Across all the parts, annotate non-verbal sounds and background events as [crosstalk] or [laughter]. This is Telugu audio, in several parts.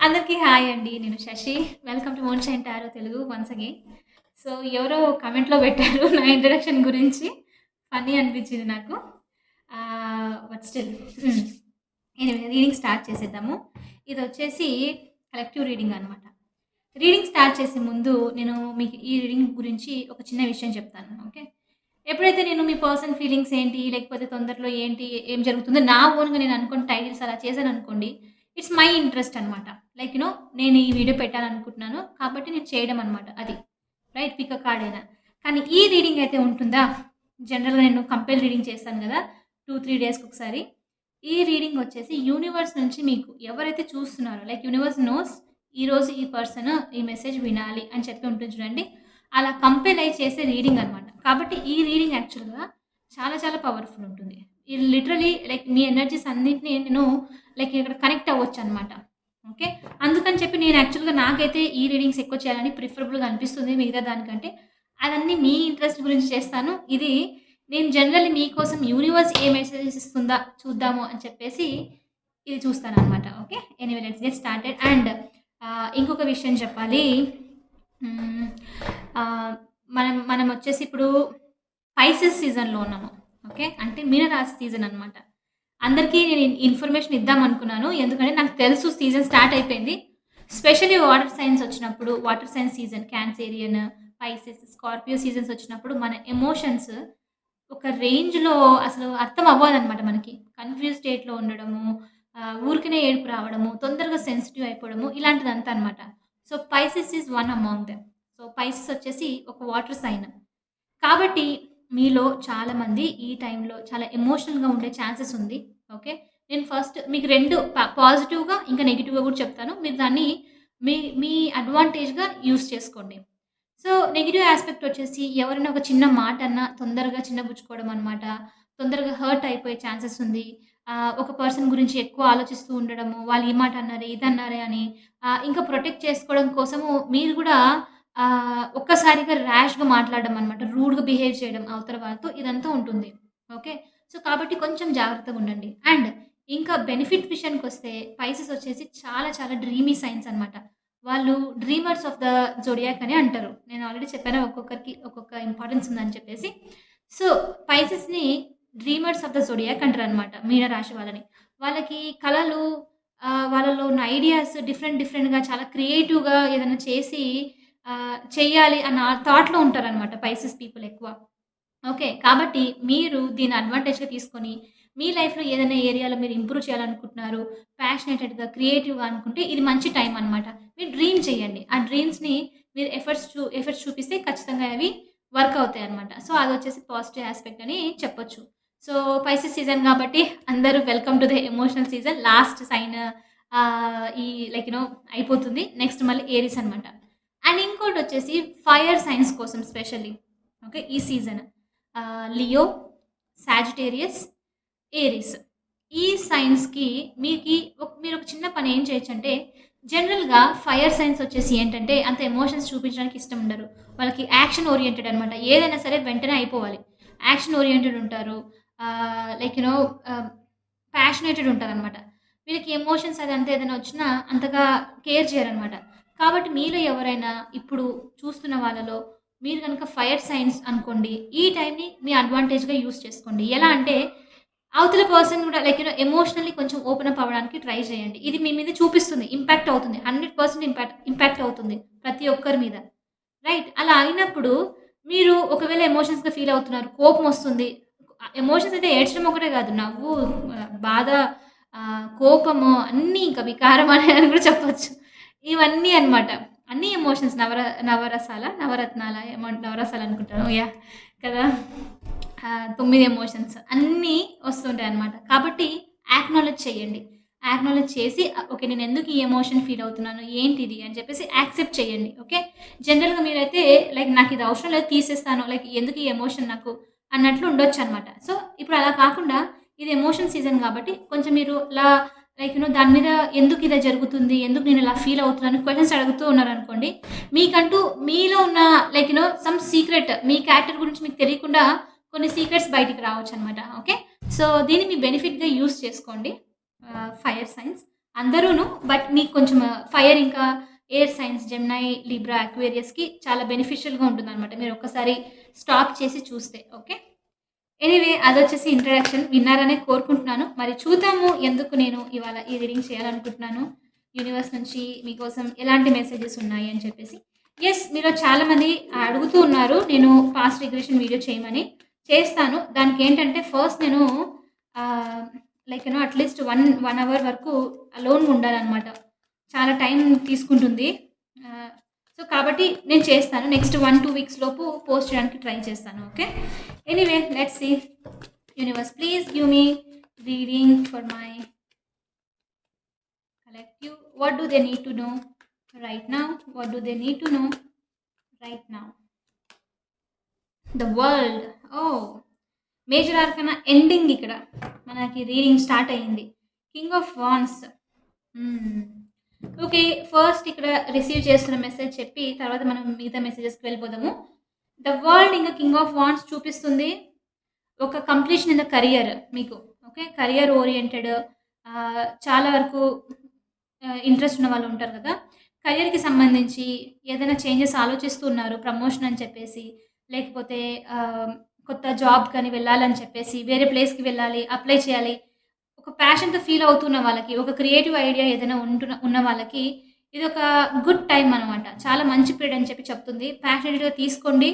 అందరికీ హాయ్ అండి. నేను Shashi. Welcome to moon shine tarot Telugu once again. So, ఎవరో కమెంట్లో పెట్టారు నా ఇంట్రడక్షన్ గురించి. ఫన్నీ అనిపించింది నాకు. బట్ స్టిల్ రీడింగ్ స్టార్ట్ చేసేద్దాము. ఇది వచ్చేసి కలెక్టివ్ రీడింగ్ అనమాట. రీడింగ్ స్టార్ట్ చేసే ముందు నేను మీకు ఈ రీడింగ్ గురించి ఒక చిన్న విషయం చెప్తాను. ఓకే. ఎప్పుడైతే నేను మీ పర్సన్ ఫీలింగ్స్ ఏంటి, లేకపోతే తొందరలో ఏంటి, ఏం జరుగుతుందో నా ఓన్‌గా నేను అనుకోని టైటిల్స్ అలా చేశాను అనుకోండి ఇట్స్ మై ఇంట్రెస్ట్ అనమాట. లైక్ యూ నో నేను ఈ వీడియో పెట్టాలనుకుంటున్నాను. కాబట్టి నేను చేయడం అనమాట అది. రైట్ పిక్ ఎ కార్డ్ అయినా. కానీ ఈ రీడింగ్ అయితే ఉంటుందా? జనరల్‌గా నేను కంపెల్ రీడింగ్ చేస్తాను కదా! 2, 3 డేస్‌కి ఒకసారి. ఈ రీడింగ్ వచ్చేసి యూనివర్స్ నుంచి మీకు ఎవరైతే చూస్తున్నారో లైక్ యూనివర్స్ నోస్ ఈరోజు ఈ పర్సన్ ఈ మెసేజ్ వినాలి అని చెప్పి ఉంటుంది చూడండి. అలా కంపెల్ అయ్యి చేసే రీడింగ్ అనమాట. కాబట్టి ఈ రీడింగ్ యాక్చువల్‌గా చాలా చాలా పవర్‌ఫుల్ ఉంటుంది. ఇది లైక్ మీ ఎనర్జీస్ అన్నిటిని నేను లైక్ ఇక్కడ కనెక్ట్ అవ్వచ్చు అనమాట ఓకే. అందుకని చెప్పి నేను యాక్చువల్‌గా నాకైతే ఈ రీడింగ్స్ ఎక్కువ చేయాలని ప్రిఫరబుల్‌గా అనిపిస్తుంది మిగతా దానికంటే. అదన్నీ మీ ఇంట్రెస్ట్ గురించి చేస్తాను. ఇది నేను జనరల్లీ మీకోసం యూనివర్స్ ఏ మెసేజెస్ ఇస్తుందా చూద్దాము అని చెప్పేసి ఇది చూస్తాను అనమాట okay. Anyway let's get started. And ఇంకొక విషయం చెప్పాలి. మనం మనం వచ్చేసి ఇప్పుడు పైసెస్ సీజన్‌లో ఉన్నాము. ఓకే. అంటే మీనరాశి సీజన్ అనమాట. అందరికీ నేను ఇన్ఫర్మేషన్ ఇద్దాం అనుకున్నాను. ఎందుకంటే నాకు తెలుసు సీజన్ స్టార్ట్ అయిపోయింది. స్పెషల్లీ వాటర్ సైన్స్ వచ్చినప్పుడు water signs season Cancerian, Pisces, Scorpio seasons వచ్చినప్పుడు మన ఎమోషన్స్ ఒక రేంజ్‌లో అసలు అర్థం అవ్వదనమాట మనకి. కన్‌ఫ్యూజ్ స్టేట్‌లో ఉండడము, ఊరికనే ఏడుపు రావడము, తొందరగా సెన్సిటివ్ అయిపోవడము ఇలాంటిదంతా అనమాట. So, Pisces is one among them. So, Pisces వచ్చేసి ఒక వాటర్ సైన్. కాబట్టి మీలో చాలామంది ఈ టైంలో చాలా ఎమోషనల్‌గా ఉండే ఛాన్సెస్ ఉంది. ఓకే. నేను ఫస్ట్ మీకు రెండు పాజిటివ్‌గా ఇంకా నెగిటివ్గా కూడా చెప్తాను. మీరు దాన్ని మీ మీ అడ్వాంటేజ్‌గా యూస్ చేసుకోండి. సో, నెగిటివ్ ఆస్పెక్ట్ వచ్చేసి ఎవరైనా ఒక చిన్న మాట అన్నా తొందరగా చిన్నబుచ్చుకోవడం అనమాట. తొందరగా హర్ట్ అయిపోయే ఛాన్సెస్ ఉంది. ఒక పర్సన్ గురించి ఎక్కువ ఆలోచిస్తూ ఉండడము. వాళ్ళు ఈ మాట అన్నారే, ఇది అన్నారే అని ఇంకా ప్రొటెక్ట్ చేసుకోవడం కోసము మీరు కూడా ఆహ్, ఒక్కసారిగా ర్యాష్‌గా మాట్లాడడం అనమాట. రూడ్‌గా బిహేవ్ చేయడం అవతల వాళ్ళతో ఇదంతా ఉంటుంది. ఓకే. సో, కాబట్టి కొంచెం జాగ్రత్తగా ఉండండి. అండ్ ఇంకా బెనిఫిట్ విషయానికొస్తే పైసెస్ వచ్చేసి చాలా చాలా డ్రీమీ సైన్స్ అనమాట. వాళ్ళు డ్రీమర్స్ ఆఫ్ ద జోడియాక్ అని అంటారు. నేను ఆల్రెడీ చెప్పాను ఒక్కొక్కరికి ఒక్కొక్క ఇంపార్టెన్స్ ఉందని చెప్పేసి. సో, పైసెస్‌ని డ్రీమర్స్ ఆఫ్ ద జోడియాక్ అంటారనమాట. మీనరాశి వాళ్ళని. వాళ్ళకి కలలు ఆహ్, వాళ్ళలో ఉన్న ఐడియాస్ డిఫరెంట్ డిఫరెంట్‌గా చాలా క్రియేటివ్‌గా ఏదైనా చేసి చెయ్యాలి అన్న థాట్‌లో ఉంటారనమాట పైసెస్ పీపుల్ ఎక్కువ. ఓకే. కాబట్టి మీరు దీని అడ్వాంటేజ్‌గా తీసుకొని మీ లైఫ్‌లో ఏదైనా ఏరియాలో మీరు ఇంప్రూవ్ చేయాలనుకుంటున్నారు, ప్యాషనేటెడ్‌గా, క్రియేటివ్‌గా అనుకుంటే ఇది మంచి టైం అనమాట. మీరు డ్రీమ్ చేయండి. ఆ డ్రీమ్స్‌ని మీరు ఎఫర్ట్స్ చూ ఎఫర్ట్స్ చూపిస్తే ఖచ్చితంగా అవి వర్క్ అవుతాయి అనమాట సో, అది వచ్చేసి పాజిటివ్ ఆస్పెక్ట్ అని చెప్పొచ్చు. సో, పైసెస్ సీజన్ కాబట్టి అందరూ welcome to the emotional season. Last sign ఈ లైక్ యూనో అయిపోతుంది. నెక్స్ట్ మళ్ళీ ఏరీస్ అనమాట. అండ్ ఇంకోటి వచ్చేసి ఫైర్ సైన్స్ కోసం స్పెషల్లీ ఓకే. ఈ సీజన్ లియో, సాజిటేరియస్, ఏరీస్. ఈ సైన్స్‌కి మీకి ఒక మీరు ఒక చిన్న పని ఏం చేయొచ్చంటే జనరల్‌గా ఫైర్ సైన్స్ వచ్చేసి ఏంటంటే అంత ఎమోషన్స్ చూపించడానికి ఇష్టం ఉండరు. వాళ్ళకి యాక్షన్ ఓరియంటెడ్ అనమాట. ఏదైనా సరే వెంటనే అయిపోవాలి. యాక్షన్ ఓరియెంటెడ్ ఉంటారు. లైక్ యూ నో ఉంటారు అనమాట ఉంటారనమాట. వీళ్ళకి ఎమోషన్స్ అది అంత ఏదైనా వచ్చినా అంతగా కేర్ చేయరనమాట. కాబట్టి మీలో ఎవరైనా ఇప్పుడు చూస్తున్న వాళ్ళలో మీరు కనుక ఫైర్ సైన్స్ అనుకోండి. ఈ టైంని మీ అడ్వాంటేజ్‌గా యూజ్ చేసుకోండి. ఎలా అంటే అవతల పర్సన్ కూడా లైక్ యూనో ఎమోషనల్లీ కొంచెం ఓపెన్ అప్ అవ్వడానికి ట్రై చేయండి. ఇది మీ మీద చూపిస్తుంది. ఇంపాక్ట్ అవుతుంది. 100% ఇంపాక్ట్ ఇంపాక్ట్ అవుతుంది. ప్రతి ఒక్కరి మీద. రైట్. అలా అయినప్పుడు మీరు ఒకవేళ ఎమోషన్స్‌గా ఫీల్ అవుతున్నారు. కోపం వస్తుంది. ఎమోషన్స్ అయితే ఏడ్చడం ఒకటే కాదు. నవ్వు, బాధ, కోపము అన్నీ ఇంకా వికారం అని కూడా చెప్పచ్చు ఇవన్నీ అనమాట. అన్ని ఎమోషన్స్ నవర నవరసాల, నవరత్నాల నవరసాలు అనుకుంటాను. యా కదా! తొమ్మిది ఎమోషన్స్ అన్నీ వస్తుంటాయి అనమాట కాబట్టి యాక్నాలెడ్జ్ చేయండి. యాక్నాలెడ్జ్ చేసి ఓకే. నేను ఎందుకు ఈ ఎమోషన్ ఫీల్ అవుతున్నాను? ఏంటిది? అని చెప్పేసి యాక్సెప్ట్ చేయండి. ఓకే. జనరల్‌గా మీరైతే లైక్ నాకు ఇది అవసరం లేదు తీసేస్తాను. లైక్ ఎందుకు ఈ ఎమోషన్ నాకు అన్నట్లు ఉండొచ్చనమాట. సో, ఇప్పుడు అలా కాకుండా ఇది ఎమోషన్ సీజన్ కాబట్టి కొంచెం మీరు ఇలా లైక్ యూనో దాని మీద ఎందుకు ఇలా జరుగుతుంది? ఎందుకు నేను ఇలా ఫీల్ అవుతున్నాను? క్వశ్చన్స్ అడుగుతూ ఉన్నారు అనుకోండి మీకంటూ మీలో ఉన్న like you know some secret me character గురించి మీకు తెలియకుండా కొన్ని సీక్రెట్స్ బయటికి రావచ్చు అనమాట ఓకే. సో, దీన్ని మీ బెనిఫిట్‌గా యూస్ చేసుకోండి. Uh, fire signs. అందరూను బట్ మీకు కొంచెం uh, ఫైర్ ఇంకా ఎయిర్ సైన్స్ జెమ్నై లిబ్రా అక్వేరియస్కి చాలా బెనిఫిషియల్గా ఉంటుందన్నమాట మీరు ఒక్కసారి స్టాప్ చేసి చూస్తే ఓకే ఎనీవే అదొచ్చేసి ఇంట్రడక్షన్ విన్నారనే కోరుకుంటున్నాను. మరి చూద్దాము ఎందుకు నేను ఇవాళ ఈ రీడింగ్ చేయాలనుకుంటున్నాను. యూనివర్స్ నుంచి మీకోసం ఎలాంటి మెసేజెస్ ఉన్నాయి అని చెప్పేసి. ఎస్ మీరు చాలామంది అడుగుతూ ఉన్నారు. నేను పాస్ట్ రిగ్రెషన్ వీడియో చేయమని. చేస్తాను. దానికి ఏంటంటే ఫస్ట్ నేను like you know at least one one hour వరకు అలోన్ ఉండాలన్నమాట. చాలా టైం తీసుకుంటుంది. సో కాబట్టి నేను చేస్తాను. నెక్స్ట్ వన్ టూ వీక్స్ లోపు పోస్ట్ చేయడానికి ట్రై చేస్తాను. Okay anyway let's see universe please give me reading for my collective what do they need to know right now what do they need to know right now the world oh major arcana ending ఇక్కడ. మనకి రీడింగ్ స్టార్ట్ అయ్యింది king of wands okay first ఇక్కడ రిసీవ్ చేస్తున్న మెసేజ్ చెప్పి తర్వాత మనం మిగతా మెసేజెస్కి వెళ్ళిపోదాము. ద వరల్డ్ ఇంకా కింగ్ ఆఫ్ వాన్స్ చూపిస్తుంది ఒక కంప్లీషన్ ఇన్ ద కరియర్ మీకు. ఓకే కరియర్ ఓరియంటెడ్ చాలా వరకు ఇంట్రెస్ట్ ఉన్న వాళ్ళు ఉంటారు కదా. కరియర్కి సంబంధించి ఏదైనా చేంజెస్ ఆలోచిస్తున్నారు ప్రమోషన్ అని చెప్పేసి లేకపోతే కొత్త జాబ్ కానీ వెళ్ళాలని చెప్పేసి వేరే ప్లేస్కి వెళ్ళాలి అప్లై చేయాలి ఒక ప్యాషన్తో ఫీల్ అవుతున్న వాళ్ళకి ఒక క్రియేటివ్ ఐడియా ఏదైనా ఉంటున్న ఉన్న వాళ్ళకి ఇది ఒక గుడ్ టైం అనమాట చాలా మంచి పీరియడ్ అని చెప్పి చెప్తుంది. ప్యాషనెట్గా తీసుకోండి.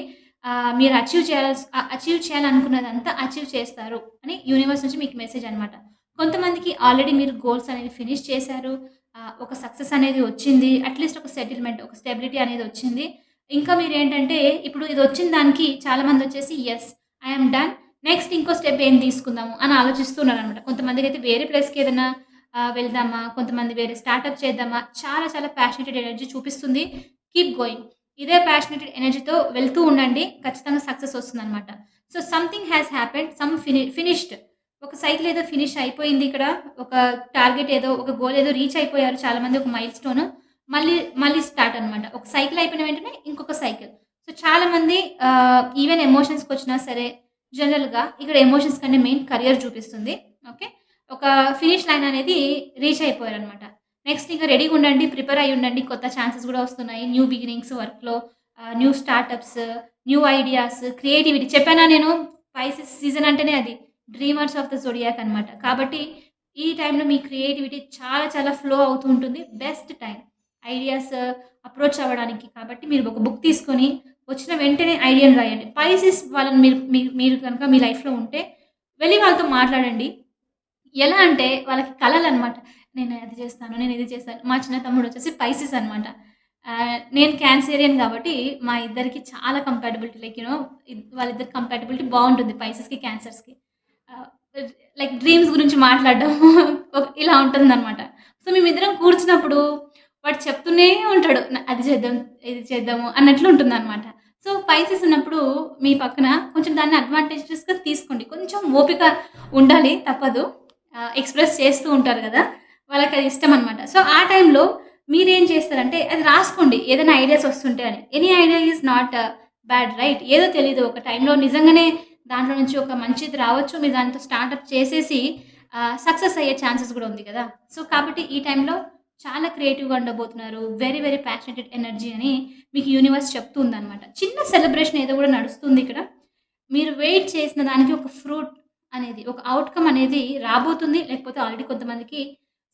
మీరు అచీవ్ చేయాల్సి అచీవ్ చేయాలనుకున్నదంతా అచీవ్ చేస్తారు అని యూనివర్స్ నుంచి మీకు మెసేజ్ అనమాట కొంతమందికి ఆల్రెడీ మీరు గోల్స్ అనేది ఫినిష్ చేశారు. ఒక సక్సెస్ అనేది వచ్చింది. అట్లీస్ట్ ఒక సెటిల్మెంట్ ఒక స్టెబిలిటీ అనేది వచ్చింది. ఇంకా మీరు ఏంటంటే ఇప్పుడు ఇది వచ్చిన దానికి చాలామంది వచ్చేసి ఎస్ ఐఎమ్ డన్ నెక్స్ట్ ఇంకో స్టెప్ ఏం తీసుకుందాము అని ఆలోచిస్తున్నారు అనమాట కొంతమందికి అయితే వేరే ప్లేస్కి ఏదైనా వెళ్దామా? కొంతమంది వేరే స్టార్ట్అప్ చేద్దామా? చాలా చాలా ప్యాషనెటెడ్ ఎనర్జీ చూపిస్తుంది. కీప్ గోయింగ్ ఇదే ప్యాషనెటెడ్ ఎనర్జీతో వెళ్తూ ఉండండి. ఖచ్చితంగా సక్సెస్ వస్తుంది అనమాట so something has happened some fini finished ఒక సైకిల్ ఏదో ఫినిష్ అయిపోయింది ఇక్కడ. ఒక టార్గెట్ ఏదో ఒక గోల్ ఏదో రీచ్ అయిపోయారు చాలామంది ఒక మైల్ స్టోన్ మళ్ళీ మళ్ళీ స్టార్ట్ అనమాట ఒక సైకిల్ అయిపోయిన వెంటనే ఇంకొక సైకిల్ సో చాలామంది ఈవెన్ ఎమోషన్స్కి వచ్చినా సరే జనరల్గా ఇక్కడ ఎమోషన్స్ కంటే మెయిన్ కరియర్ చూపిస్తుంది. ఓకే? ఒక ఫినిష్ లైన్ అనేది రీచ్ అయిపోయారు అనమాట నెక్స్ట్ ఇంకా రెడీగా ఉండండి ప్రిపేర్ అయి ఉండండి. కొత్త ఛాన్సెస్ కూడా వస్తున్నాయి. న్యూ బిగినింగ్స్ వర్క్లో new startups new ideas creativity. చెప్పానా నేను? స్పైసెస్ సీజన్ అంటేనే అది. డ్రీమర్స్ ఆఫ్ ద జొడియాక్ అనమాట కాబట్టి ఈ టైంలో మీ క్రియేటివిటీ చాలా చాలా ఫ్లో అవుతూ ఉంటుంది. బెస్ట్ టైం ఐడియాస్ అప్రోచ్ అవ్వడానికి. కాబట్టి మీరు ఒక బుక్ తీసుకొని వచ్చిన వెంటనే ఐడియాని రాయండి. పైసిస్ వాళ్ళని మీరు మీ- మీరు కనుక మీ లైఫ్లో ఉంటే వెళ్ళి వాళ్ళతో మాట్లాడండి. ఎలా అంటే వాళ్ళకి కళలు అనమాట నేను అది చేస్తాను నేను ఇది చేస్తాను. మా చిన్న తమ్ముడు వచ్చేసి పైసెస్ అనమాట నేను క్యాన్సేరియన్ కాబట్టి మా ఇద్దరికి చాలా కంపాటబిలిటీ లైక్ యూనో వాళ్ళిద్దరి కంపాటబిలిటీ బాగుంటుంది పైసెస్కి క్యాన్సర్స్కి లైక్ డ్రీమ్స్ గురించి మాట్లాడడం [laughs] ఇలా ఉంటుంది అనమాట సో మేమిద్దరం కూర్చున్నప్పుడు వాడు చెప్తూనే ఉంటాడు అది చేద్దాం ఇది చేద్దాము అన్నట్లు ఉంటుంది అనమాట సో పైసెస్ ఉన్నప్పుడు మీ పక్కన కొంచెం దాన్ని అడ్వాంటేజెస్గా తీసుకోండి. కొంచెం ఓపిక ఉండాలి తప్పదు. ఎక్స్ప్రెస్ చేస్తూ ఉంటారు కదా వాళ్ళకి అది ఇష్టం అనమాట సో ఆ టైంలో మీరేం చేస్తారంటే అది రాసుకోండి ఏదైనా ఐడియాస్ వస్తుంటే అని. Any idea is not bad right? ఏదో తెలియదు ఒక టైంలో నిజంగానే దాంట్లో నుంచి ఒక మంచిది రావచ్చు మీరు దాంతో స్టార్ట్అప్ చేసేసి సక్సెస్ అయ్యే ఛాన్సెస్ కూడా ఉంది కదా. సో కాబట్టి ఈ టైంలో చాలా క్రియేటివ్గా ఉండబోతున్నారు. వెరీ వెరీ ప్యాషనేటెడ్ ఎనర్జీ అని మీకు యూనివర్స్ చెప్తుంది అనమాట చిన్న సెలబ్రేషన్ ఏదో కూడా నడుస్తుంది ఇక్కడ. మీరు వెయిట్ చేసిన దానికి ఒక ఫ్రూట్ అనేది ఒక అవుట్కమ్ అనేది రాబోతుంది. లేకపోతే ఆల్రెడీ కొంతమందికి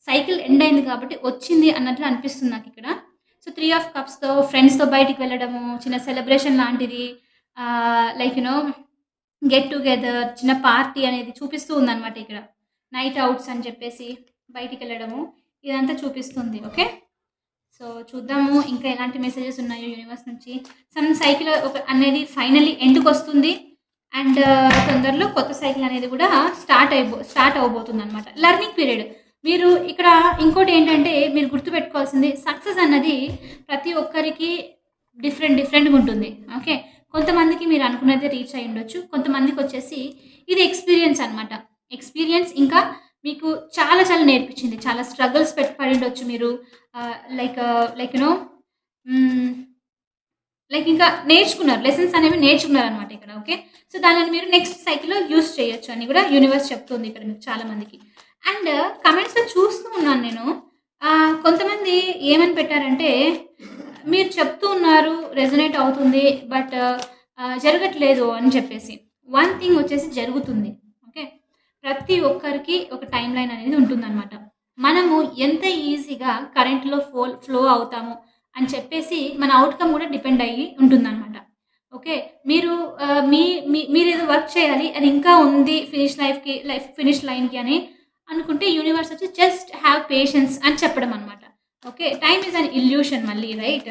సైకిల్ ఎండ్ అయింది కాబట్టి వచ్చింది అన్నట్లు అనిపిస్తుంది నాకు ఇక్కడ. సో త్రీ ఆఫ్ కప్స్తో ఫ్రెండ్స్తో బయటికి వెళ్ళడము చిన్న సెలబ్రేషన్ లాంటిది like you know get together చిన్న పార్టీ అనేది చూపిస్తూ ఉందన్నమాట ఇక్కడ. నైట్ అవుట్స్ అని చెప్పేసి బయటికి వెళ్ళడము. ఇదంతా చూపిస్తుంది ఓకే? సో చూద్దాము ఇంకా ఎలాంటి మెసేజెస్ ఉన్నాయో యూనివర్స్ నుంచి. సమ్ సైకిల్ ఒక అనేది ఫైనల్లీ ఎండ్కి వస్తుంది. అండ్ uh, తొందరలో కొత్త సైకిల్ అనేది కూడా స్టార్ట్ అయిపో స్టార్ట్ అవబోతుంది అనమాట లెర్నింగ్ పీరియడ్ మీరు ఇక్కడ ఇంకోటి ఏంటంటే మీరు గుర్తుపెట్టుకోవాల్సింది సక్సెస్ అన్నది ప్రతి ఒక్కరికి డిఫరెంట్ డిఫరెంట్గా ఉంటుంది ఓకే? కొంతమందికి మీరు అనుకున్నదే రీచ్ అయి ఉండొచ్చు కొంతమందికి వచ్చేసి ఇది ఎక్స్పీరియన్స్ అనమాట ఎక్స్పీరియన్స్ ఇంకా మీకు చాలా చాలా నేర్పించింది చాలా స్ట్రగుల్స్ పెట్టుబడి ఉండొచ్చు మీరు లైక్ లైక్ యునో లైక్ ఇంకా నేర్చుకున్నారు లెసన్స్ అనేవి నేర్చుకున్నారు అనమాట ఇక్కడ ఓకే సో దానిని మీరు నెక్స్ట్ సైకిల్లో యూస్ చేయొచ్చు అని కూడా యూనివర్స్ చెప్తుంది ఇక్కడ మీకు చాలా మందికి అండ్ కమెంట్స్లో చూస్తూ ఉన్నాను నేను కొంతమంది ఏమని పెట్టారంటే, మీరు చెప్తూ ఉన్నారు రెజొనేట్ అవుతుంది. బట్ జరగట్లేదు అని చెప్పేసి. వన్ థింగ్ వచ్చేసి జరుగుతుంది. ప్రతి ఒక్కరికి ఒక టైం లైన్ అనేది ఉంటుందనమాట. మనము ఎంత ఈజీగా కరెంట్‌లో ఫోల్ ఫ్లో అవుతాము అని చెప్పేసి మన అవుట్కమ్ కూడా డిపెండ్ అయ్యి ఉంటుందన్నమాట ఓకే. మీరు మీ మీరు ఏదో వర్క్ చేయాలి. అది ఇంకా ఉంది ఫినిష్ లైఫ్‌కి లైఫ్ ఫినిష్ లైన్‌కి అని అనుకుంటే యూనివర్స్ వచ్చి జస్ట్ హ్యావ్ పేషెన్స్ అని చెప్పడం అనమాట. Okay. Time is an illusion మళ్ళీ రైట్?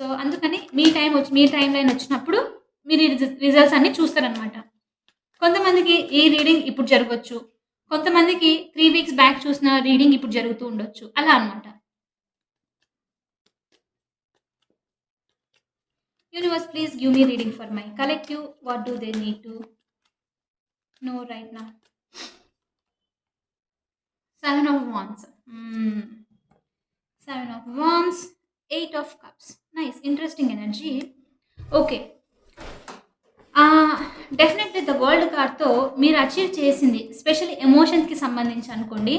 సో, అందుకని మీ టైం వచ్చి మీ టైం లైన్ వచ్చినప్పుడు మీరు ఈ రిజల్ట్స్ అన్నీ చూస్తారనమాట. కొంతమందికి ఈ రీడింగ్ ఇప్పుడు జరగవచ్చు కొంతమందికి త్రీ వీక్స్ బ్యాక్ చూసిన రీడింగ్ ఇప్పుడు జరుగుతూ ఉండొచ్చు. అలా అనమాట. Universe please give me reading for my collective. What do they need to know right now seven of wands seven of wands eight of cups. Nice interesting energy. Okay. Definitely the world కార్డ్‌తో మీరు అచీవ్ చేసింది స్పెషల్లీ ఎమోషన్స్‌కి సంబంధించి అనుకోండి.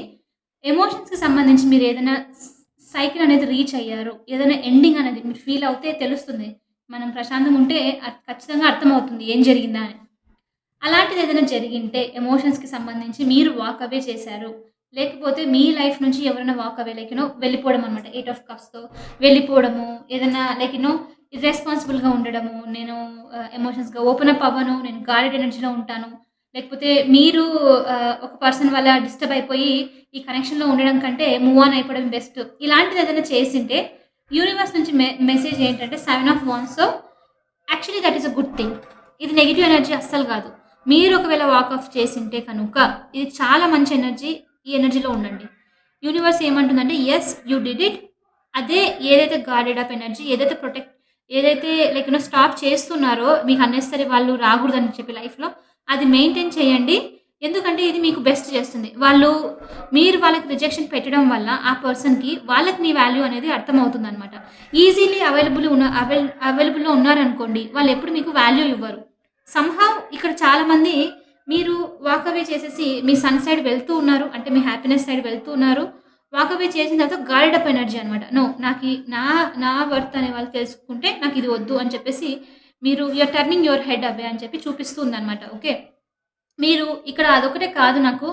ఎమోషన్స్‌కి సంబంధించి మీరు ఏదైనా సైకిల్ అనేది రీచ్ అయ్యారు. ఏదైనా ఎండింగ్ అనేది మీరు ఫీల్ అవుతే తెలుస్తుంది. మనం ప్రశాంతంగా ఉంటే ఖచ్చితంగా అర్థమవుతుంది ఏం జరిగిందా అని. అలాంటిది ఏదైనా జరిగింటే ఎమోషన్స్‌కి సంబంధించి మీరు వాక్ అవే చేశారు. లేకపోతే మీ లైఫ్ నుంచి ఎవరైనా వాక్ అవే లైక్ వెళ్ళిపోవడం అనమాట. ఎయిట్ ఆఫ్ కప్స్‌తో వెళ్ళిపోవడము, ఏదైనా లైక్ యూ ఇర్రెస్పాన్సిబుల్‌గా ఉండడము, నేను ఎమోషన్స్‌గా ఓపెన్ అప్ అవ్వను. నేను గాడెడ్ ఎనర్జీలో ఉంటాను. లేకపోతే మీరు uh, ఒక పర్సన్ వల్ల డిస్టర్బ్ అయిపోయి ఈ కనెక్షన్‌లో ఉండడం కంటే మూవ్ ఆన్ అయిపోవడం బెస్ట్. ఇలాంటిది ఏదైనా చేసింటే యూనివర్స్ నుంచి మె మెసేజ్ ఏంటంటే seven of వాండ్స్‌తో actually that is a good thing. ఇది నెగిటివ్ ఎనర్జీ అస్సలు కాదు. మీరు ఒకవేళ వాక్ ఆఫ్ చేసింటే కనుక ఇది చాలా మంచి ఎనర్జీ. ఈ ఎనర్జీలో ఉండండి. యూనివర్స్ ఏమంటుందంటే ఎస్ యూ డిడ్ ఇట్. అదే ఏదైతే గార్డెడ్ అప్ ఎనర్జీ ఏదైతే ప్రొటెక్ట్ ఏదైతే లైక్ యూ నో స్టాప్ చేస్తున్నారో మీకు అన్నెసెసరీ వాళ్ళు రాకూడదని చెప్పి లైఫ్‌లో అది మెయింటైన్ చేయండి. ఎందుకంటే ఇది మీకు బెస్ట్ చేస్తుంది. వాళ్ళు మీరు వాళ్ళకి రిజెక్షన్ పెట్టడం వల్ల ఆ పర్సన్‌కి వాళ్ళకి మీ వాల్యూ అనేది అర్థమవుతుందనమాట. ఈజీలీ అవైలబుల్ ఉన్న అవైల్ అవైలబుల్‌లో ఉన్నారనుకోండి వాళ్ళు ఎప్పుడు మీకు వాల్యూ ఇవ్వరు. సమ్‌హౌ ఇక్కడ చాలామంది మీరు వాక్ అవే చేసేసి మీ సన్ సైడ్ వెళ్తూ ఉన్నారు. అంటే మీ హ్యాపీనెస్ సైడ్ వెళ్తూ ఉన్నారు. వాక్ చేసిన తర్వాత గార్డెడ్ అప్ ఎనర్జీ అనమాట. నో నాకు నా నా వర్త్ అనే వాళ్ళు తెలుసుకుంటే నాకు ఇది వద్దు అని చెప్పేసి మీరు you're turning your head away అని చెప్పి చూపిస్తుంది అనమాట ఓకే. మీరు ఇక్కడ అదొకటే కాదు నాకు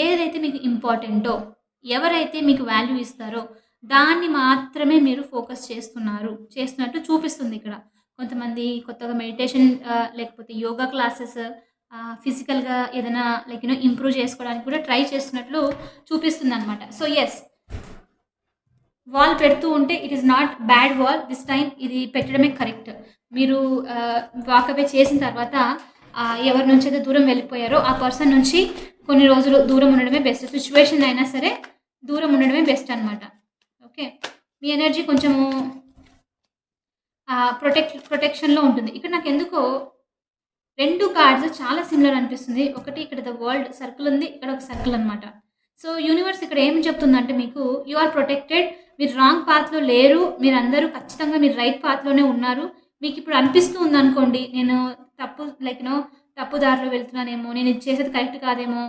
ఏదైతే మీకు ఇంపార్టెంటో, ఎవరైతే మీకు వాల్యూ ఇస్తారో దాన్ని మాత్రమే మీరు ఫోకస్ చేస్తున్నారు. చేస్తున్నట్టు చూపిస్తుంది ఇక్కడ. కొంతమంది కొత్తగా మెడిటేషన్ uh, లేకపోతే యోగా క్లాసెస్ ఫిజికల్‌గా ఏదైనా లైక్ యూనో ఇంప్రూవ్ చేసుకోవడానికి కూడా ట్రై చేస్తున్నట్లు చూపిస్తుందనమాట. సో, ఎస్ వాల్ పెడుతూ ఉంటే it is not bad wall. This time ఇది పెట్టడమే కరెక్ట్. మీరు ఆహ్, చేసిన తర్వాత ఎవరి నుంచి అయితే దూరం వెళ్ళిపోయారో ఆ పర్సన్ నుంచి కొన్ని రోజులు దూరం ఉండడమే బెస్ట్. సిచ్యువేషన్ అయినా సరే దూరం ఉండడమే బెస్ట్ అనమాట. ఓకే. మీ ఎనర్జీ కొంచెము ప్రొటెక్ట్ ప్రొటెక్షన్‌లో ఉంటుంది. ఇక్కడ నాకు ఎందుకో రెండు కార్డ్స్ చాలా సిమిలర్ అనిపిస్తుంది. ఒకటి ఇక్కడ ద వరల్డ్ సర్కిల్ ఉంది. ఇక్కడ ఒక సర్కిల్ అనమాట. సో, యూనివర్స్ ఇక్కడ ఏం చెప్తుందంటే మీకు యూ ఆర్ ప్రొటెక్టెడ్. మీరు రాంగ్ పాత్‌లో లేరు. మీరందరూ ఖచ్చితంగా మీరు రైట్ పాత్‌లోనే ఉన్నారు. మీకు ఇప్పుడు అనిపిస్తూ ఉందనుకోండి నేను తప్పు లైక్ నో తప్పు దారిలో వెళ్తున్నానేమో, నేను ఇది చేసేది కరెక్ట్ కాదేమో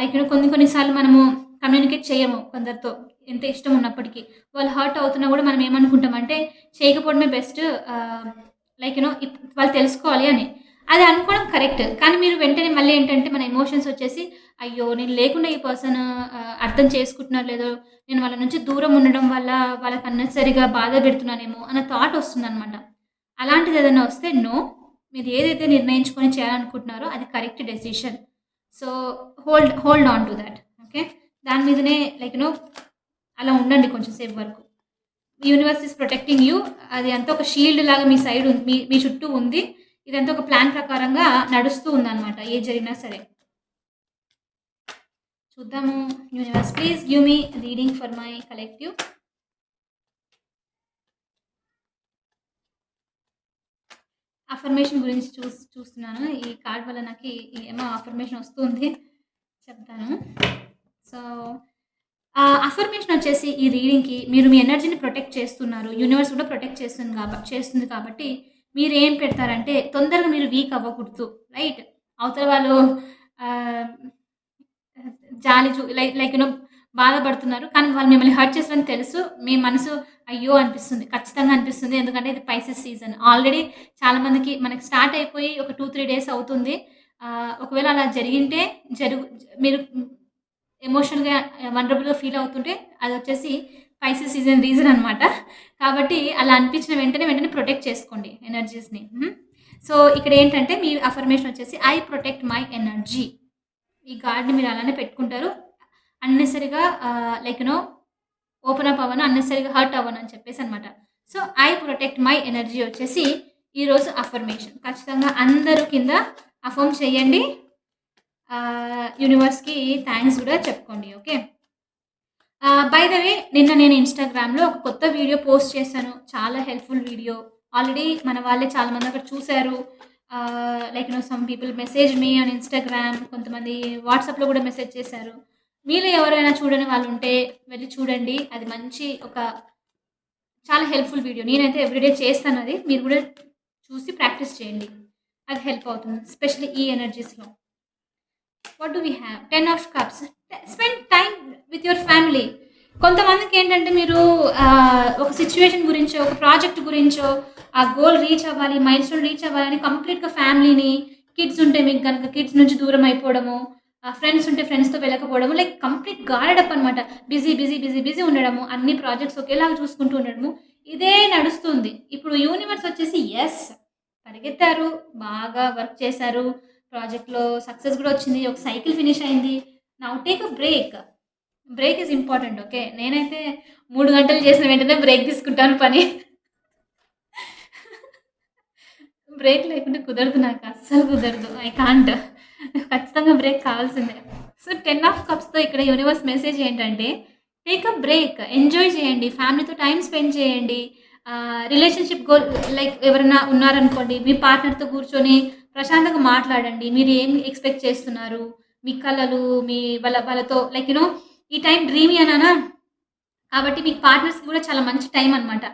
లైక్ కొన్ని కొన్ని సార్లు మనము కమ్యూనికేట్ చేయము కొందరితో. ఎంత ఇష్టం ఉన్నప్పటికీ. వాళ్ళు హర్ట్ అవుతున్నా కూడా మనం ఏమనుకుంటామంటే చేయకపోవడమే బెస్ట్ లైక్ యూనో వాళ్ళు తెలుసుకోవాలి అని. అది అనుకోవడం కరెక్ట్. కానీ మీరు వెంటనే మళ్ళీ ఏంటంటే మన ఎమోషన్స్ వచ్చేసి అయ్యో! నేను లేకుండా ఈ పర్సన్ అర్థం చేసుకుంటున్నారో లేదో, నేను వాళ్ళ నుంచి దూరం ఉండడం వల్ల వాళ్ళకి అన్నెసెసరీగా బాధ పెడుతున్నానేమో అన్న థాట్ వస్తుందనమాట. అలాంటిది ఏదైనా వస్తే నో. మీరు ఏదైతే నిర్ణయించుకొని చేయాలనుకుంటున్నారో అది correct decision. So, hold hold on to that okay. దాని మీదనే లైక్ నో అలా ఉండండి కొంచెం సేపు వరకు. Universe is protecting you. అది అంతా ఒక షీల్డ్ లాగా మీ సైడ్ ఉంది మీ మీ చుట్టూ ఉంది. ఇదంతా ఒక ప్లాన్ ప్రకారంగా నడుస్తూ ఉందనమాట. ఏది జరిగినా సరే. చూద్దాము. Universe please give me reading for my collective. Affirmation గురించి చూస్ చూస్తున్నాను. ఈ కార్డ్ వల్ల నాకు ఏమో అఫర్మేషన్ వస్తుంది. చెప్తాను. సో, అఫర్మేషన్ వచ్చేసి ఈ రీడింగ్‌కి మీరు మీ ఎనర్జీని ప్రొటెక్ట్ చేస్తున్నారు. యూనివర్స్ కూడా ప్రొటెక్ట్ చేస్తుంది కాబట్టి చేస్తుంది కాబట్టి మీరు ఏం పెడతారంటే తొందరగా మీరు వీక్ అవ్వకూడదు. రైట్. అవతల వాళ్ళు జాలి చూ లైక్ లైక్ యూ బాధపడుతున్నారు. కానీ వాళ్ళు మిమ్మల్ని హర్ట్ చేస్తారని తెలుసు. మీ మనసు అయ్యో! అనిపిస్తుంది. ఖచ్చితంగా అనిపిస్తుంది. ఎందుకంటే ఇది పైసెస్ సీజన్. ఆల్రెడీ చాలామందికి మనకి స్టార్ట్ అయిపోయి ఒక 2, 3 డేస్ అవుతుంది. ఒకవేళ అలా జరిగింటే జరుగు మీరు ఎమోషనల్‌గా వల్నరబుల్‌గా ఫీల్ అవుతుంటే అది వచ్చేసి స్పైసీ సీజన్ రీజన్ అనమాట. కాబట్టి అలా అనిపించిన వెంటనే, వెంటనే ప్రొటెక్ట్ చేసుకోండి ఎనర్జీస్‌ని. సో ఇక్కడ ఏంటంటే మీ అఫర్మేషన్ వచ్చేసి ఐ ప్రొటెక్ట్ మై ఎనర్జీ. ఈ గార్డ్ని మీరు అలానే పెట్టుకుంటారు. అన్నెసరిగా లైక్ నో ఓపెన్ అప్ అవ్వను, అన్నెసరిగా హర్ట్ అవ్వను అని చెప్పేసి అనమాట so, I protect my energy వచ్చేసి ఈరోజు అఫర్మేషన్. ఖచ్చితంగా అందరూ కింద అఫర్మ్ చేయండి. యూనివర్స్‌కి థ్యాంక్స్ కూడా చెప్పుకోండి. ఓకే. బై ద వే నిన్న నేను ఇన్‌స్టాగ్రామ్‌లో ఒక కొత్త వీడియో పోస్ట్ చేశాను. చాలా హెల్ప్‌ఫుల్ వీడియో. ఆల్రెడీ మన వాళ్ళే చాలామంది అక్కడ చూశారు like no some people message me on Instagram కొంతమంది వాట్సాప్‌లో కూడా మెసేజ్ చేశారు. మీరు ఎవరైనా చూడని వాళ్ళు ఉంటే వెళ్ళి చూడండి. అది మంచి ఒక చాలా హెల్ప్‌ఫుల్ వీడియో. నేనైతే ఎవ్రీడే చేస్తాను అది మీరు కూడా చూసి ప్రాక్టీస్ చేయండి. అది హెల్ప్ అవుతుంది. స్పెషల్లీ ఈ ఎనర్జీస్‌లో. What do we have ten of cups. Spend time with your family. కొంతమందికి ఏంటంటే మీరు ఒక సిచ్యువేషన్ గురించో, ఒక ప్రాజెక్ట్ గురించో, ఆ గోల్ రీచ్ అవ్వాలి, మైల్‌స్టోన్ రీచ్ అవ్వాలని కంప్లీట్‌గా ఫ్యామిలీని కిడ్స్ ఉంటే మీకు గనక కిడ్స్ నుంచి దూరం అయిపోవడము, ఫ్రెండ్స్ ఉంటే ఫ్రెండ్స్‌తో వెళ్ళకపోవడము, లైక్ కంప్లీట్ గాడెడ్ అనమాట. బిజీ, బిజీ, బిజీ, బిజీ ఉండడము, అన్ని ప్రాజెక్ట్స్ ఒకేలాగా చూసుకుంటూ ఉండడము. ఇదే నడుస్తుంది. ఇప్పుడు యూనివర్స్ వచ్చేసి ఎస్ పరిగెత్తారు, బాగా వర్క్ చేశారు. ప్రాజెక్ట్‌లో సక్సెస్ కూడా వచ్చింది. ఒక సైకిల్ ఫినిష్ అయింది. Now take a break. Break is important. Okay. నేనైతే మూడు గంటలు చేసిన వెంటనే బ్రేక్ తీసుకుంటాను పని. బ్రేక్ లేకుంటే కుదరదు నాకు. అస్సలు కుదరదు. I can't. ఖచ్చితంగా బ్రేక్ కావాల్సిందే. సో, 10 ఆఫ్ కప్స్‌తో ఇక్కడ యూనివర్స్ మెసేజ్ ఏంటంటే టేక్ అ బ్రేక్. ఎంజాయ్ చేయండి. ఫ్యామిలీతో టైం స్పెండ్ చేయండి. రిలేషన్‌షిప్ గోల్ లైక్ ఎవరైనా ఉన్నారనుకోండి, మీ పార్ట్నర్‌తో కూర్చొని ప్రశాంతంగా మాట్లాడండి. మీరు ఏం ఎక్స్‌పెక్ట్ చేస్తున్నారు? మీ కళలు మీ వాళ్ళ వాళ్ళతో లైక్ యూ నో ఈ టైం డ్రీమీ అనానా? కాబట్టి మీకు పార్ట్నర్స్‌కి కూడా చాలా మంచి టైం అనమాట.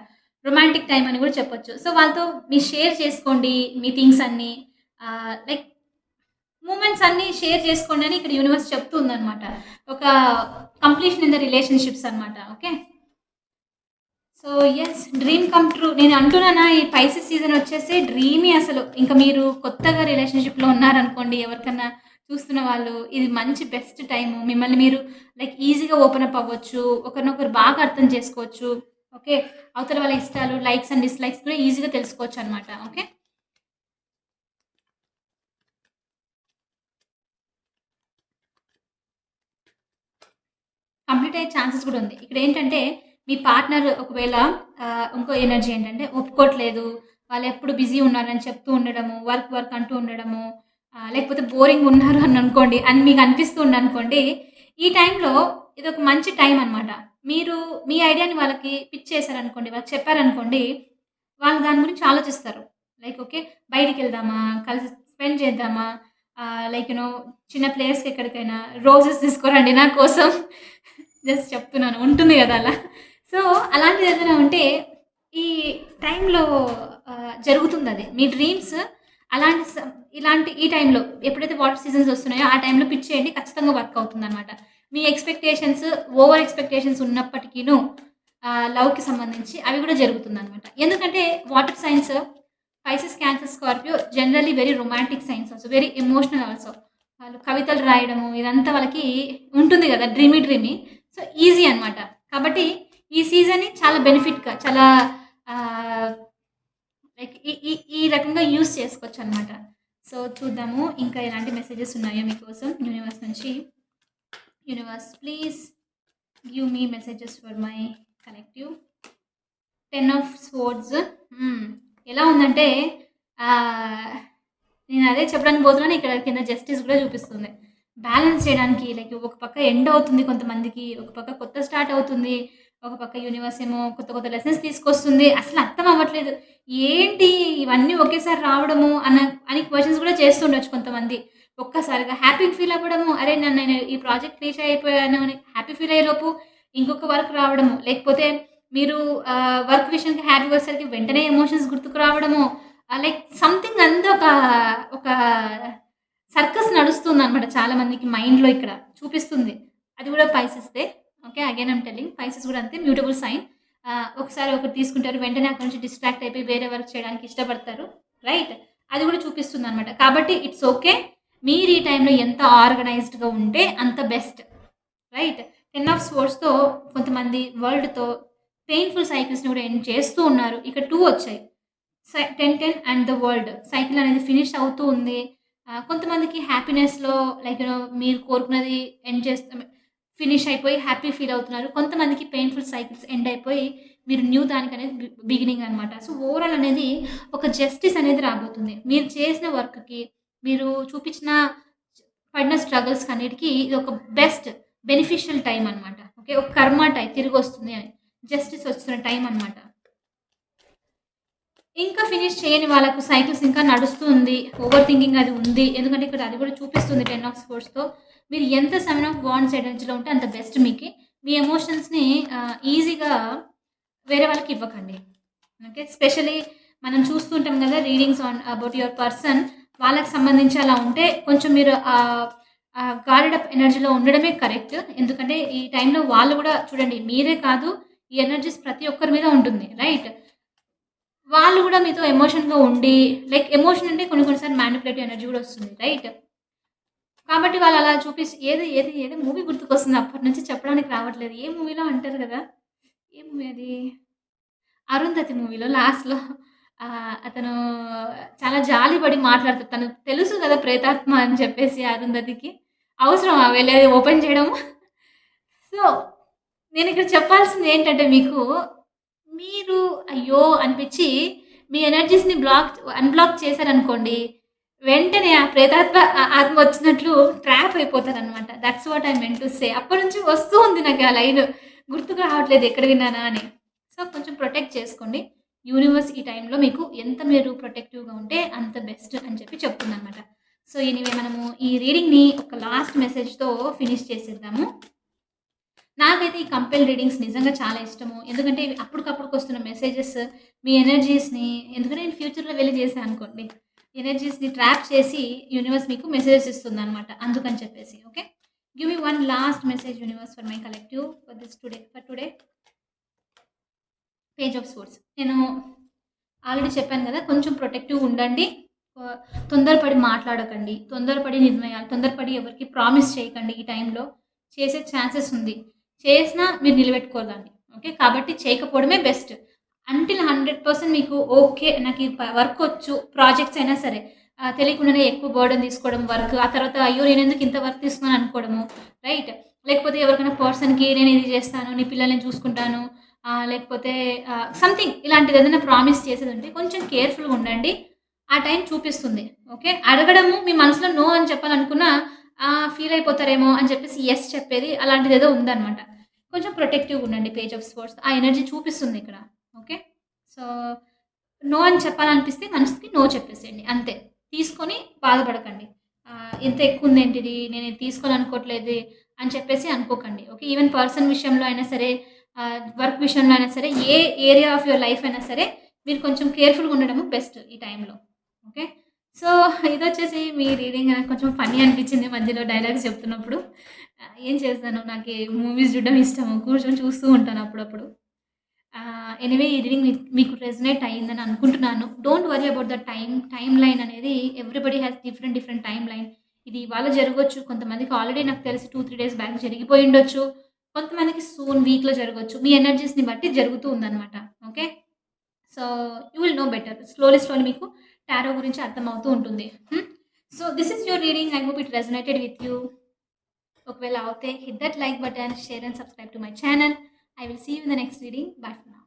రొమాంటిక్ టైం అని కూడా చెప్పొచ్చు. సో, వాళ్ళతో మీరు షేర్ చేసుకోండి మీ థింగ్స్ అన్నీ. లైక్ మూమెంట్స్ అన్నీ షేర్ చేసుకోండి అని ఇక్కడ యూనివర్స్ చెప్తుందనమాట. ఒక కంప్లీషన్ ఇన్ ద రిలేషన్‌షిప్స్ అనమాట. Okay. So, yes dream come true. నేను అంటున్నానా ఈ పైసెస్ సీజన్ వచ్చేసి డ్రీమీ అసలు. ఇంక మీరు కొత్తగా రిలేషన్‌షిప్‌లో ఉన్నారనుకోండి ఎవరికన్నా చూస్తున్న వాళ్ళు, ఇది మంచి బెస్ట్ టైము. మిమ్మల్ని మీరు లైక్ ఈజీగా ఓపెన్ అప్ అవ్వచ్చు. ఒకరినొకరు బాగా అర్థం చేసుకోవచ్చు. ఓకే. అవతల వాళ్ళ ఇష్టాలు, లైక్స్ అండ్ డిస్‌లైక్స్ కూడా ఈజీగా తెలుసుకోవచ్చనమాట. ఓకే. కంప్లీట్ అయ్యే ఛాన్సెస్ కూడా ఉంది. ఇక్కడ ఏంటంటే మీ పార్ట్నర్ ఒకవేళ ఇంకో ఎనర్జీ ఏంటంటే ఒప్పుకోవట్లేదు. వాళ్ళు ఎప్పుడు బిజీ ఉన్నారని చెప్తూ ఉండడము, వర్క్, వర్క్ అంటూ ఉండడము, లేకపోతే బోరింగ్ ఉన్నారు అని అనుకోండి అని మీకు అనిపిస్తూ ఉందనుకోండి, ఈ టైంలో ఇది ఒక మంచి టైం అనమాట. మీరు మీ ఐడియాని వాళ్ళకి పిచ్ చేశారనుకోండి, వాళ్ళకి చెప్పారనుకోండి, వాళ్ళు దాని గురించి ఆలోచిస్తారు. Like okay. బయటికి వెళ్దామా కలిసి స్పెండ్ చేద్దామా? లైక్ యూనో చిన్న ప్లేస్‌కి ఎక్కడికైనా రోజెస్ తీసుకురండి నా కోసం. జస్ట్ చెప్తున్నాను. ఉంటుంది కదా అలా. సో, అలాంటిది ఏదైనా ఉంటే ఈ టైంలో జరుగుతుంది జరుగుతుందది. మీ డ్రీమ్స్ అలాంటి ఇలాంటి ఈ టైంలో ఎప్పుడైతే వాటర్ సీజన్స్ వస్తున్నాయో ఆ టైంలో పిచ్ చేయండి. ఖచ్చితంగా వర్క్ అవుతుందనమాట. మీ ఎక్స్‌పెక్టేషన్స్ ఓవర్ ఎక్స్‌పెక్టేషన్స్ ఉన్నప్పటికీను లవ్‌కి సంబంధించి అవి గూడా జరుగుతుందనమాట. ఎందుకంటే water signs Pisces, Cancer, Scorpio generally very romantic signs also. Very emotional also. వాళ్ళు కవితలు రాయడము ఇదంతా వాళ్ళకి ఉంటుంది కదా డ్రీమీ డ్రీమీ. సో, ఈజీ అనమాట. కాబట్టి ఈ సీజన్‌ని చాలా బెనిఫిట్‌గా చాలా లైక్ ఈ ఈ రకంగా రకంగా యూజ్ చేసుకోవచ్చనమాట. సో, చూద్దాము ఇంకా ఎలాంటి మెసేజెస్ ఉన్నాయో మీకోసం యూనివర్స్ నుంచి. Universe please give me messages for my collective. 10 of swords ఎలా ఉందంటే నేను అదే చెప్పడానికి పోతున్నాను. ఇక్కడ కింద జస్టిస్ కూడా చూపిస్తుంది. బ్యాలెన్స్ చేయడానికి లైక్ ఒక పక్క ఎండ్ అవుతుంది కొంతమందికి. ఒక పక్క కొత్త స్టార్ట్ అవుతుంది. ఒక పక్క యూనివర్స్ ఏమో కొత్త కొత్త లెసన్స్ తీసుకొస్తుంది. అసలు అర్థం అవ్వట్లేదు. ఏంటి ఇవన్నీ ఒకేసారి రావడము అన్న అని క్వశ్చన్స్ కూడా చేస్తుండొచ్చు కొంతమంది. ఒక్కసారిగా హ్యాపీగా ఫీల్ అవ్వడము. అరే! నన్ను నేను ఈ ప్రాజెక్ట్ రీచ్ అయిపోయాను అని హ్యాపీ ఫీల్ అయ్యేలోపు ఇంకొక వర్క్ రావడము. లేకపోతే మీరు వర్క్ విషయానికి హ్యాపీ వచ్చేసరికి వెంటనే ఎమోషన్స్ గుర్తుకు రావడము. లైక్ సంథింగ్ అంతా ఒక ఒక సర్కస్ నడుస్తుందనమాట చాలా మందికి మైండ్‌లో ఇక్కడ చూపిస్తుంది. అది కూడా పైసిస్తే okay again I'm telling Pisces కూడా అంతే మ్యూటబుల్ సైన్ ఒకసారి ఒకటి తీసుకుంటారు వెంటనే అక్కడ నుంచి డిస్ట్రాక్ట్ అయిపోయి వేరే వర్క్ చేయడానికి ఇష్టపడతారు రైట్ అది కూడా చూపిస్తుంది అనమాట కాబట్టి ఇట్స్ ఓకే మీరు ఈ టైంలో ఎంత ఆర్గనైజ్డ్గా ఉంటే అంత బెస్ట్ రైట్ టెన్ ఆఫ్ స్పోర్ట్స్తో కొంతమంది వరల్డ్తో పెయిన్ఫుల్ సైకిల్స్ని కూడా ఎండ్ చేస్తూ ఉన్నారు. ఇక్కడ టూ వచ్చాయి. Ten ten and the world cycle అనేది ఫినిష్ అవుతూ ఉంది. కొంతమందికి హ్యాపీనెస్లో లైక్ మీరు కోరుకున్నది ఎండ్ చేస్తా ఫినిష్ అయిపోయి హ్యాపీ ఫీల్ అవుతున్నారు. కొంతమందికి పెయిన్ఫుల్ సైకిల్స్ ఎండ్ అయిపోయి మీరు న్యూ దానికి అనేది బిగినింగ్ అనమాట సో ఓవరాల్ అనేది ఒక జస్టిస్ అనేది రాబోతుంది. మీరు చేసిన వర్క్కి మీరు చూపించిన పడిన స్ట్రగుల్స్ అన్నిటికీ ఇది ఒక బెస్ట్ బెనిఫిషియల్ టైం అనమాట ఓకే? ఒక కర్మ టైం తిరిగి వస్తుంది అని. జస్టిస్ వస్తున్న టైం అనమాట ఇంకా ఫినిష్ చేయని వాళ్ళకు సైకిల్స్ ఇంకా నడుస్తుంది. ఓవర్ థింకింగ్ అది ఉంది. ఎందుకంటే ఇక్కడ అది కూడా చూపిస్తుంది టెన్ ఆఫ్ స్పోర్ట్స్తో మీరు ఎంత సెవెన్ ఆఫ్ బాండ్స్ ఎనర్జీలో ఉంటే అంత బెస్ట్ మీకు. మీ ఎమోషన్స్ని ఈజీగా వేరే వాళ్ళకి ఇవ్వకండి. ఓకే స్పెషలీ మనం చూస్తుంటాం కదా readings on about your person వాళ్ళకి సంబంధించి అలా ఉంటే కొంచెం మీరు గార్డెడ్ అప్ ఎనర్జీలో ఉండడమే కరెక్ట్ ఎందుకంటే ఈ టైంలో వాళ్ళు కూడా చూడండి మీరే కాదు ఈ ఎనర్జీస్ ప్రతి ఒక్కరి మీద ఉంటుంది. రైట్ వాళ్ళు కూడా మీతో ఎమోషన్గా ఉండి లైక్ ఎమోషన్ అంటే కొన్ని కొన్నిసార్లు మ్యానిపులేటివ్ ఎనర్జీ కూడా వస్తుంది రైట్ కాబట్టి వాళ్ళు అలా చూపిస్తే ఏది ఏది ఏది మూవీ గుర్తుకొస్తుంది? అప్పటి నుంచి చెప్పడానికి రావట్లేదు. ఏ మూవీలో అంటారు కదా? ఏ మూవీ అది? అరుంధతి మూవీలో లాస్ట్లో అతను చాలా జాలిపడి మాట్లాడుతాడు తను తెలుసు కదా ప్రేతాత్మ అని చెప్పేసి అరుంధతికి అవసరం వెళ్ళేది ఓపెన్ చేయడం సో నేను ఇక్కడ చెప్పాల్సింది ఏంటంటే మీకు మీరు అయ్యో అనిపించి మీ ఎనర్జీస్ని బ్లాక్ అన్బ్లాక్ చేశారనుకోండి వెంటనే ఆ ప్రేతాత్మ ఆత్మ వచ్చినట్లు trap అయిపోతారనమాట that's what I meant to say అప్పటి నుంచి వస్తూ ఉంది నాకు ఆ లైన్ గుర్తుకు రావట్లేదు ఎక్కడ విన్నానా అని. సో కొంచెం ప్రొటెక్ట్ చేసుకోండి. యూనివర్స్ ఈ టైంలో మీకు ఎంత మీరు ప్రొటెక్టివ్గా ఉంటే అంత బెస్ట్ అని చెప్పి చెప్తుంది అనమాట సో ఎనివే మనము ఈ రీడింగ్ని ఒక లాస్ట్ మెసేజ్తో ఫినిష్ చేసేద్దాము. నాకైతే ఈ కంపెల్ రీడింగ్స్ నిజంగా చాలా ఇష్టము. ఎందుకంటే ఇవి అప్పటికప్పుడుకి వస్తున్న మెసేజెస్ మీ ఎనర్జీస్ని ఎందుకంటే నేను ఫ్యూచర్లో వెళ్ళి చేశాను అనుకోండి. ఎనర్జీస్ని ట్రాప్ చేసి యూనివర్స్ మీకు మెసేజెస్ ఇస్తుంది అనమాట అందుకని చెప్పేసి okay give me one last message universe for my collective for this today for today page of swords నేను ఆల్రెడీ చెప్పాను కదా కొంచెం ప్రొటెక్టివ్ ఉండండి. తొందరపడి మాట్లాడకండి. తొందరపడి నిర్ణయాలు తొందరపడి ఎవరికి ప్రామిస్ చేయకండి ఈ టైంలో చేసే ఛాన్సెస్ ఉంది. చేసినా మీరు నిలబెట్టుకోదాన్ని ఓకే? కాబట్టి చేయకపోవడమే బెస్ట్. అంటిల్ హండ్రెడ్ పర్సెంట్ మీకు ఓకే నాకు వర్క్ వచ్చు ప్రాజెక్ట్స్ అయినా సరే. తెలియకుండానే ఎక్కువ బర్డన్ తీసుకోవడం వర్క్ ఆ తర్వాత అయ్యో నేను ఎందుకు ఇంత వర్క్ తీసుకున్నాను అనుకోవడము రైట్? లేకపోతే ఎవరికైనా పర్సన్కి నేను ఇది చేస్తాను నీ పిల్లల్ని చూసుకుంటాను లేకపోతే సంథింగ్ ఇలాంటిది ఏదైనా ప్రామిస్ చేసేది ఉంటే కొంచెం కేర్ఫుల్గా ఉండండి. ఆ టైం చూపిస్తుంది. ఓకే? అడగడము మీ మనసులో నో అని చెప్పాలనుకున్నా ఫీల్ అయిపోతారేమో అని చెప్పేసి ఎస్ చెప్పేది. అలాంటిది ఏదో ఉందన్నమాట. కొంచెం ప్రొటెక్టివ్గా ఉండండి పేజ్ ఆఫ్ స్పోర్ట్స్ ఆ ఎనర్జీ చూపిస్తుంది ఇక్కడ. ఓకే సో నో అని చెప్పాలనిపిస్తే మనసుకి నో చెప్పేసేయండి. అంతే. తీసుకొని బాధపడకండి. ఇంత ఎక్కువ ఉంది ఏంటిది నేను ఇది తీసుకోవాలనుకోవట్లేదు అని చెప్పేసి అనుకోకండి. ఓకే ఈవెన్ పర్సన్ విషయంలో అయినా సరే వర్క్ విషయంలో అయినా సరే ఏ ఏరియా ఆఫ్ యువర్ లైఫ్ అయినా సరే మీరు కొంచెం కేర్ఫుల్గా ఉండడము బెస్ట్ ఈ టైంలో ఓకే సో ఇది వచ్చేసి మీ రీడింగ్ నాకు కొంచెం ఫన్నీ అనిపించింది మధ్యలో డైలాగ్స్ చెప్తున్నప్పుడు. ఏం చేస్తాను? నాకు మూవీస్ చూడడం ఇష్టము. కూర్చొని చూస్తూ ఉంటాను అప్పుడప్పుడు. ఎనివే ఈ రీడింగ్ మీకు రెజనేట్ అయ్యిందని అనుకుంటున్నాను. Don't worry about the time time line అనేది everybody has different different time line ఇది ఇవాళ జరగవచ్చు కొంతమందికి ఆల్రెడీ నాకు తెలిసి టూ త్రీ డేస్ బ్యాక్ జరిగిపోయి ఉండొచ్చు. కొంతమందికి సూన్ వీక్లో జరగవచ్చు మీ ఎనర్జీస్ని బట్టి జరుగుతూ ఉందన్నమాట. Okay so you will know better slowly slowly మీకు టారో గురించి అర్థమవుతూ ఉంటుంది. So this is your reading I hope it resonated with you ఒకవేళ అవుతే hit that like button share and subscribe to my channel I will see you in the next reading bye for